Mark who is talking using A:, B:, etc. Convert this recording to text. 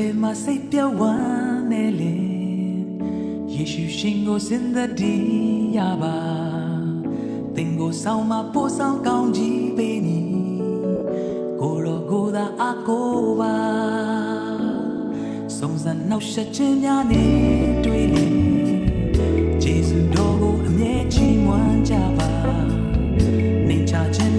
A: ထဲမှာစိတ်ပြောင်းဝမ်းနေလေယေရှုရှင်ကိုစင်သက်တည်ရပါသင်ကိုဆောင်မပို့ဆောင်ကောင်းကြီးပေးမည်ကိုရောကိုသာအကိုပါစုံစမ်းနှောက်ရှက်ခြင်းများနေတွေ့လေဂျေဇုတော်ကိုအမြဲချီးမွမ်းကြပါနေချခြင်း